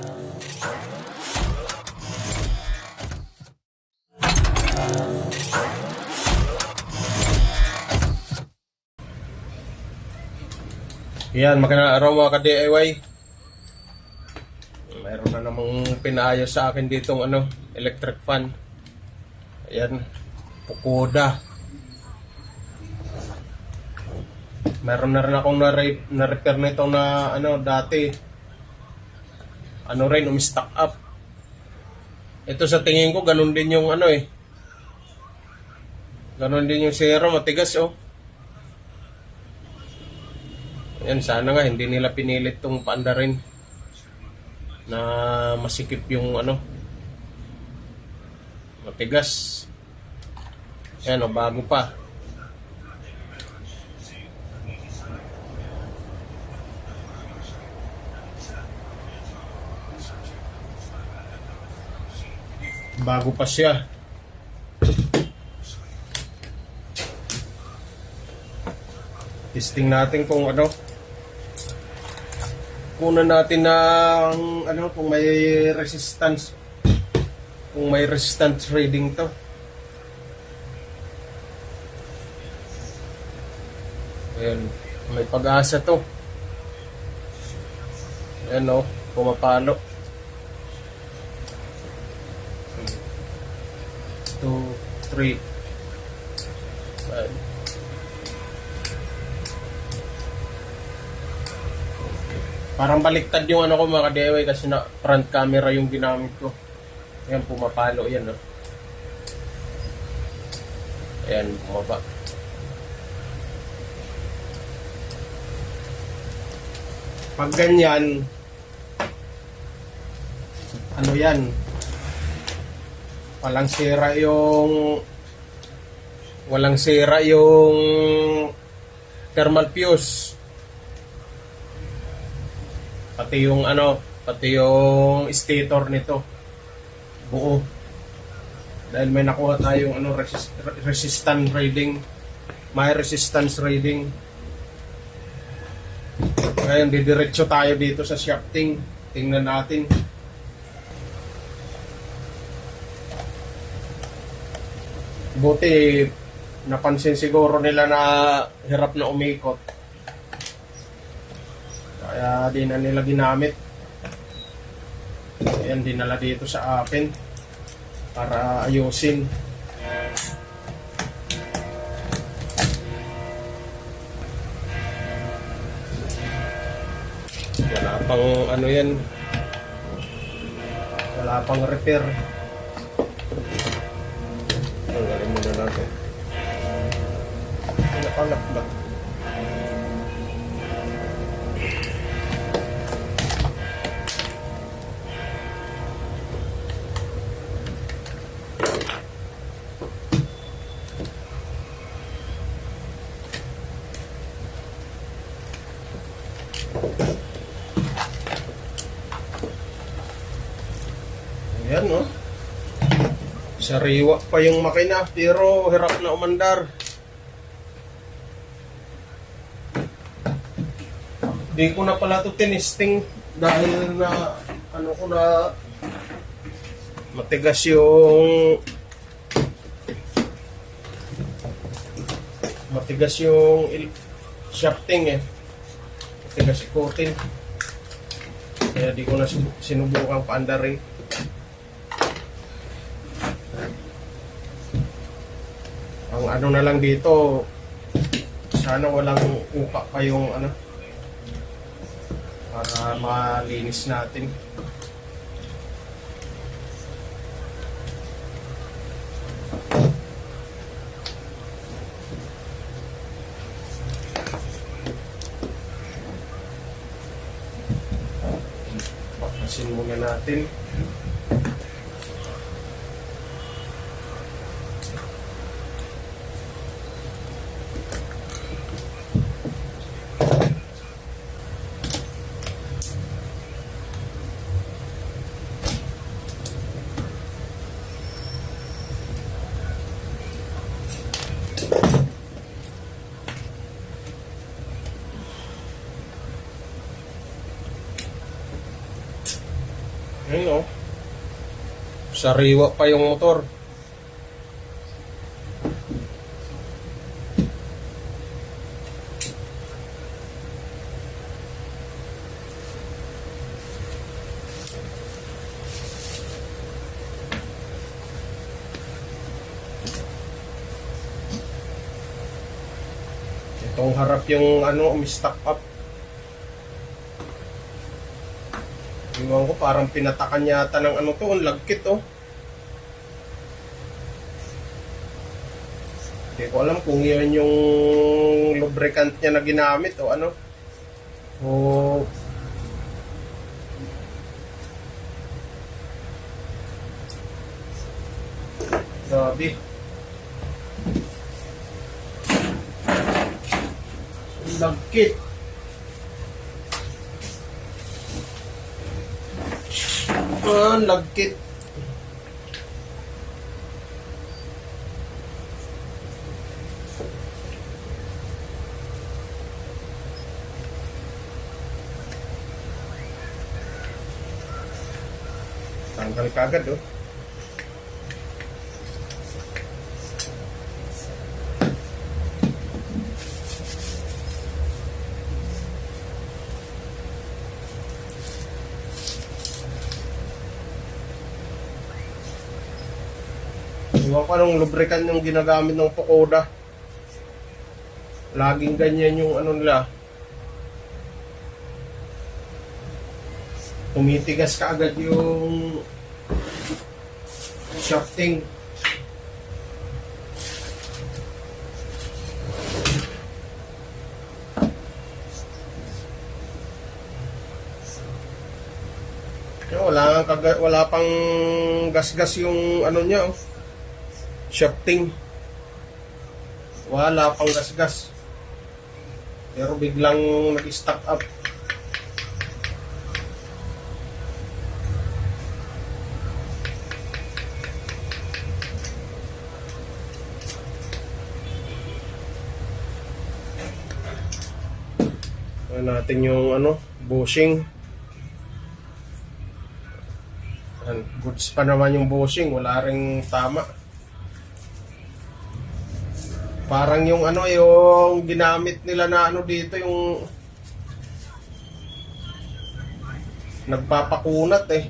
Yan, magandang araw mga ka-DIY. Mayroon na namang pinaayos sa akin ditong ano, electric fan. Ayan, Pukoda. Meron na rin akong na-re- na-repair nito na ano dati. Ano rin, umistock up. Ito sa tingin ko, ganun din yung ano eh. Ganun din yung zero, matigas oh. Yan, sana nga hindi nila pinilit tong paanda rin na masikip yung ano matigas. Yan o, bago pa. Bago pa siya. Testing natin kung ano. Kunan natin ng ano kung may resistance. Kung may resistance reading to. Ayan may pag-asa to. Ayan o pumapalo 2 3 ayan Parang baliktad yung ano ko mga ka-DIY kasi na front camera yung ginamit ko. Ayan, pumapalo yan. No? Ayan, bumaba. Pag ganyan, ano yan, walang sira yung walang sira yung thermal fuse pati yung ano, pati yung stator nito. Buo. Dahil may nakuha tayong ano resist, resistance reading. May resistance reading. Ngayon, didiretso tayo dito sa shafting. Tingnan natin. Buti, napansin siguro nila na hirap na umikot. Kaya di na nila ginamit. Ayan, dinala dito sa akin para ayusin. Wala pang ano yan. Wala pang repair. Nakalakbak. Ayan, no? Sariwa pa yung makina, pero hirap na umandar. Di ko na pala to tinisting dahil na ano ko na matigas yung matigas yung shafting eh. Matigas yung coating. Kaya di ko na sub- sinubukang paandarin. Ang ano na lang dito, sana walang uka pa yung ano, para malinis natin. Bakasin muna natin. Sariwa pa yung motor. Itong harap yung ano, stock up. Iwan ko parang pinatakan yata ng ano to, ang lagkit oh. Hindi ko alam kung yun yung lubricant niya na ginamit o ano. O. Ang Lagkit. Ang lagkit. Tanggal kagad oh. Ko anong lubricant yung ginagamit ng Pokoda. Laging ganyan yung ano nila. Tumitigas ka agad yung shafting. Wala, wala pang gas-gas yung ano niya oh shifting. Wala pang gas-gas. Pero biglang nag-stock up. Natin yung ano, bushing. Yan, Goods pa naman yung bushing, wala ring tama. Parang yung ano, yung ginamit nila na ano dito, yung nagpapakunat eh.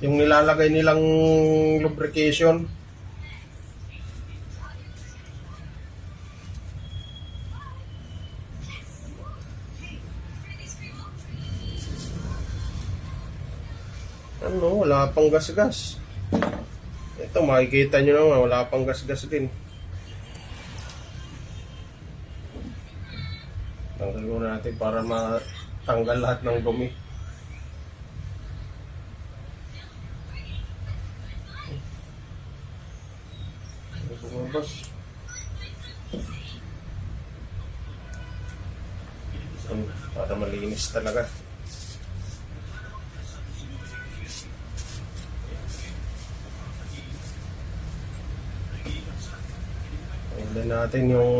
Yung nilalagay nilang lubrication. Ano, wala pang gas-gas. Ito, makikita nyo naman, wala pang gas-gas din. Tanggal mo natin para matanggal lahat ng dumi. Bumabas? Ano, Para malinis talaga. Natin yung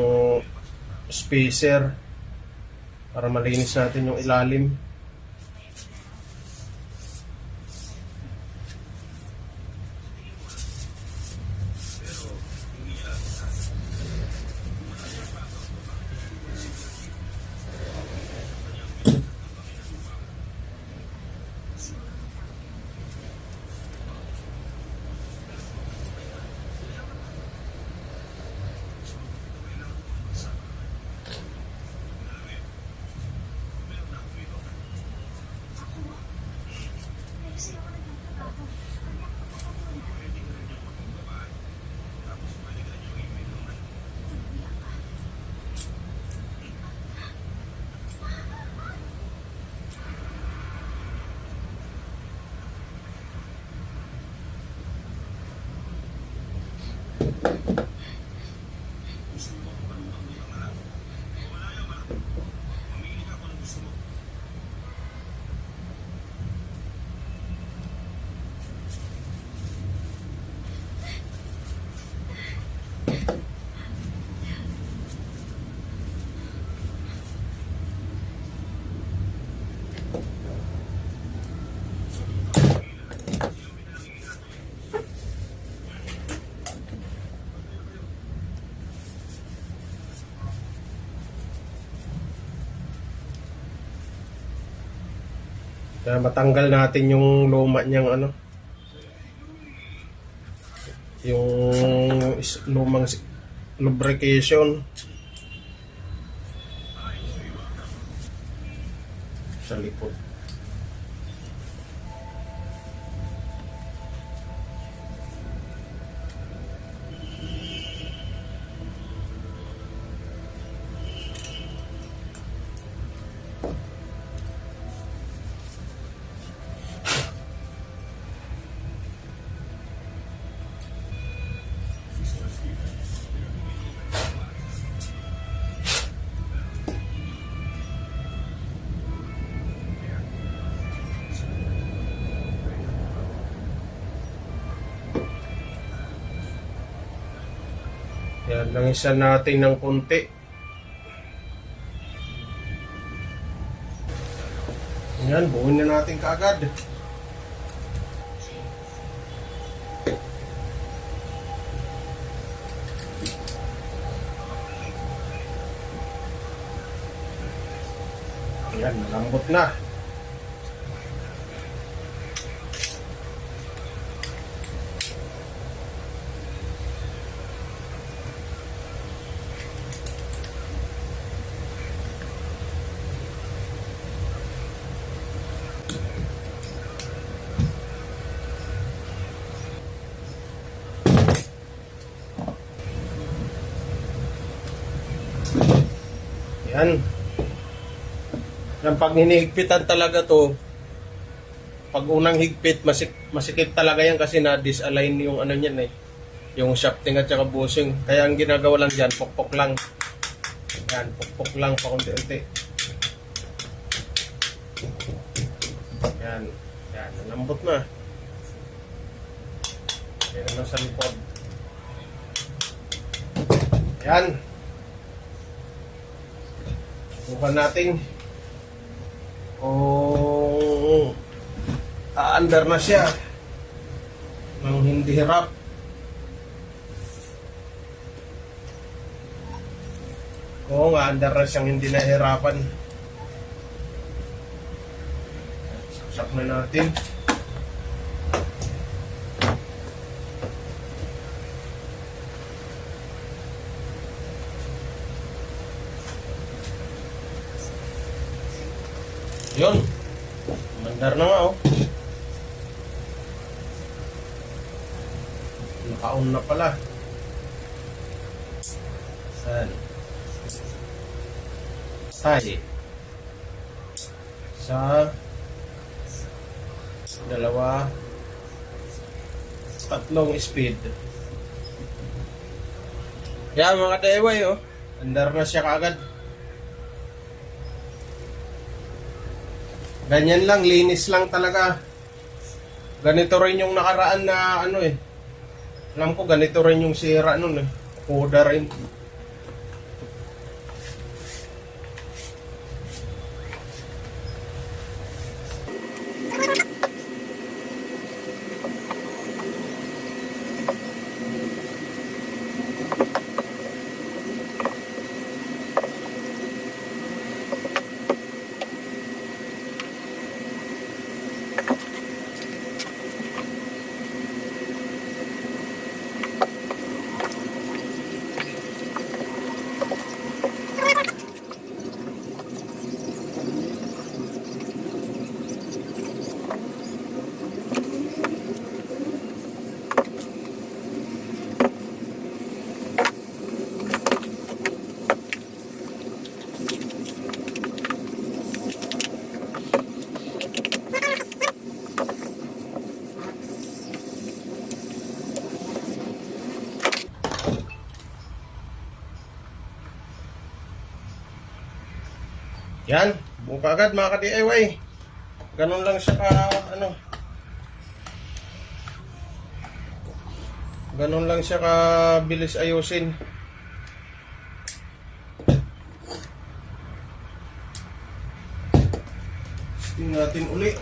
spacer para malinis natin yung ilalim. Kaya matanggal natin yung luma niyang ano. Yung lumang lubrication. Sa likod. Langisan natin ng konti. Yan, buuin na natin kaagad. Yan, malambot na. Yan. Yan pag hinihigpitan talaga to, pag unang higpit, masik masikip talaga yan kasi na-disalign yung ano niyan eh. Yung shafting at saka bushing. Kaya ang ginagawa lang dyan, pokpok lang. Yan, pokpok lang pa unti-unti. Yan. Yan, lambot na. Yan naman sa likod. Yan. Subukan natin kung aandar na siya nang hindi hirap. Kung aandar na siyang hindi nahirapan. Saksak na natin. Yun. Mandar na nga oh. Nakaon na pala. Saan? Tayo. Sa dalawa tatlong speed. Yan mga deway oh. Andar na siya kaagad. Ganyan lang, linis lang talaga. Ganito rin yung nakaraan na ano eh. Alam ko ganito rin yung sira nun eh. Kuda rin. Yan, buka agad mga ka-DIY. Ganun lang siya ka, ano. Ganun lang siya ka bilis ayusin. Testing natin uli.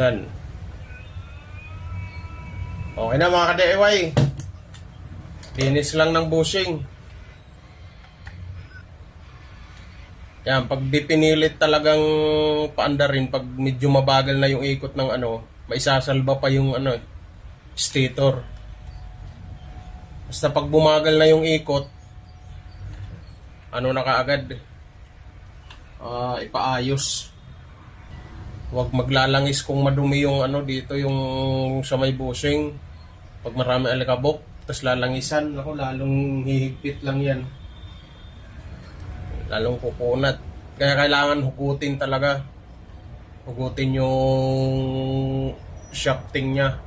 Yan. Okay na mga ka-DIY. Finish lang ng bushing. Yan, pag di pinilit talagang paandarin, pag medyo mabagal na yung ikot ng ano, maisasalba pa yung ano, stator. Basta pag bumagal na yung ikot, ano na kaagad, ah ipaayos. Huwag maglalangis kung madumi yung ano dito yung sa may bushing. Pag marami alikabok, tapos lalangisan, ako lalong hihigpit lang yan. Lalong kukunat. Kaya kailangan hugutin talaga. Hugutin yung shafting niya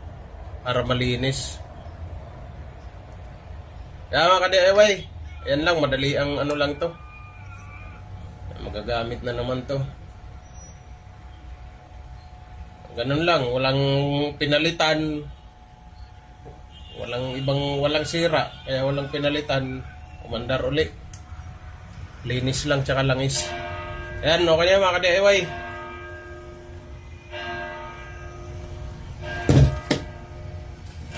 para malinis. Kaya mga ka-DIY, yan lang, madali ang ano lang to. Magagamit na naman to. Ganun lang, walang pinalitan. Walang ibang, walang sira. Kaya walang pinalitan. Umandar uli. Linis lang tsaka langis. Ayan, okay na mga ka-DIY.